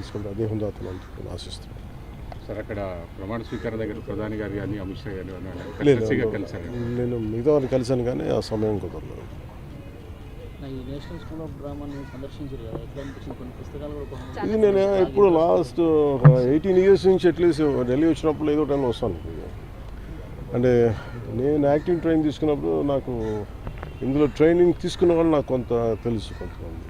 తీసుకుంటే అదే హుందాతనం అని ఆశిస్తున్నాను సార్ అక్కడ ప్రమాణ స్వీకారం దగ్గర ప్రధాని గారు కానీ అమిత్ షా గారు కలిసారు నేను మిగతా వారిని కలిశాను కానీ ఆ సమయం కుదరలేదు. ఈ నేషనల్ స్కూల్ ఆఫ్ డ్రామాని సందర్శించారు కదా ఎట్లా అనిపించింది కొన్ని పుస్తకాలు కూడా కొన్ని ఇది నేను ఇప్పుడు లాస్ట్ ఎయిటీన్ ఇయర్స్ నుంచి అట్లీస్ట్ ఢిల్లీ వచ్చినప్పుడు ఏదో టైంలో వస్తాను. అంటే నేను యాక్టింగ్ ట్రైనింగ్ తీసుకున్నప్పుడు నాకు ఇందులో ట్రైనింగ్ తీసుకున్న వాళ్ళు నాకు కొంత తెలుసు కొంతమంది.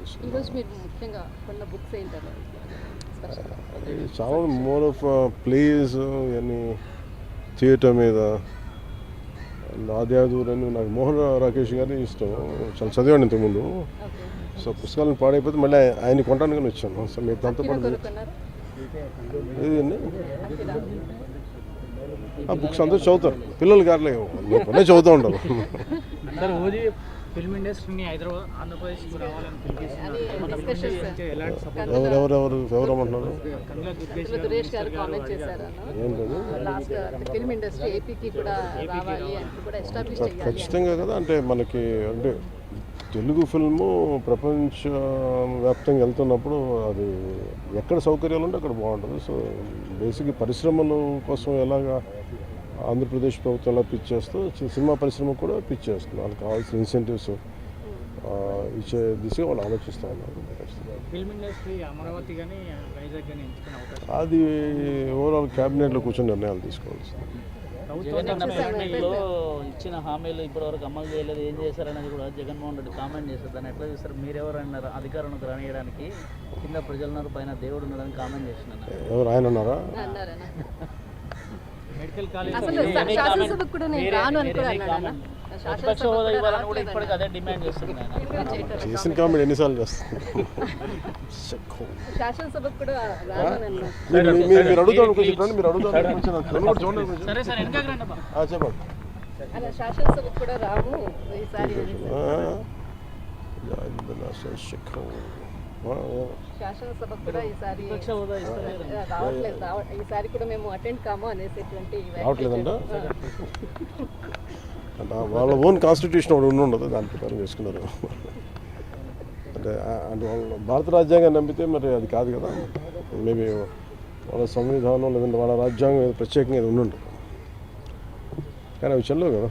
చాలా మోర్ ఆఫ్ ప్లేస్ ఇవన్నీ థియేటర్ మీద. ఆద్యాదూర్ అని నాకు మోహన్ రాకేష్ గారి ఇష్టం. చాలా చదివాను ఇంతకుముందు. సో పుస్తకాలను పాడైపోతే మళ్ళీ ఆయన కొంటానికి వచ్చాను. సో మీరు దాంతో పాటు ఆ బుక్స్ అందరూ చదువుతారు. పిల్లలు గారులే. చదువుతూ ఉంటారు సార్ ఓజీ ఫిల్మ్ ఇండస్ట్రీని హైదరాబాద్ ఆంధ్రప్రదేశ్కి రావాలని అది discussions, sir. ఎలాంటి సపోర్ట్ ఎవరు ఎవరు ఎవరు ఎవరు అమ్మంటున్నారు కందుల దుర్గేష్ ఇప్పుడు దురేష్ గారు కామెంట్ చేశారు లాస్ట్ ఫిల్మ్ ఇండస్ట్రీ ఏపీకి కూడా రావాలి. అంటూ కూడా ఎస్టాబ్లిష్. ఖచ్చితంగా కదా. అంటే మనకి అంటే తెలుగు ఫిల్ము ప్రపంచ వ్యాప్తంగా వెళ్తున్నప్పుడు అది ఎక్కడ సౌకర్యాలు ఉంటే అక్కడ బాగుంటుంది. సో బేసిక్ పరిశ్రమల కోసం ఎలాగా ఆంధ్రప్రదేశ్ ప్రభుత్వం ఎలా పిచ్ చేస్తూ సినిమా పరిశ్రమ కూడా పిచ్ చేస్తుంది వాళ్ళకి కావాల్సిన ఇన్సెంటివ్స్ ఇచ్చే దిశగా వాళ్ళు ఆలోచిస్తూ ఉన్నారు. అది ఓవరాల్ క్యాబినెట్లో కూర్చొని నిర్ణయాలు తీసుకోవాల్సింది. ప్రభుత్వంలో ఇచ్చిన హామీలు ఇప్పటివరకు అమలు చేయలేదు. ఏం చేశారనేది కూడా జగన్మోహన్ రెడ్డి కామెంట్ చేశారు. దాన్ని ఎట్లా చూస్తారు? మీరెవరు అన్నారు అధికారంలోకి రానియడానికి కింద ప్రజలున్నారు పైన దేవుడు ఉన్నాడని కామెంట్ చేసినాను ఎవరు ఆయన ఉన్నారా? అసలు శాసనసభకు కూడా నేను రాను అని కూడా అన్నాడు ప్రతిపక్ష హోదా ఇవ్వాలని కూడా ఇప్పటికి అదే డిమాండ్ చేస్తున్నాను చేసిన కామెంట్ ఎన్నిసార్లు మీరు అడుగుతాను కొంచెం రండి, మీరు అడుగుతాను చెప్పండి. అలా శాసనసభకు కూడా రాము. ఈసారి శాసనసభకు కూడా ఈసారి రావట్లేదు. రావ- ఈసారి కూడా మేము అటెండ్ కాము అనేసేటువంటి రావట్లేదంట? అంటే వాళ్ళ ఓన్ కాన్స్టిట్యూషన్ ఒకటి ఉండి ఉండదు దాని ప్రకారం చేసుకున్నారు. అంటే అంటే వాళ్ళు భారత రాజ్యాంగాన్ని నమ్మితే మరి అది కాదు కదా. మేబీ వాళ్ళ సంవిధానం లేదంటే వాళ్ళ రాజ్యాంగం ఏదో ప్రత్యేకంగా ఏదో ఉండి ఉండదు. కానీ అవి చెల్లవు కదా.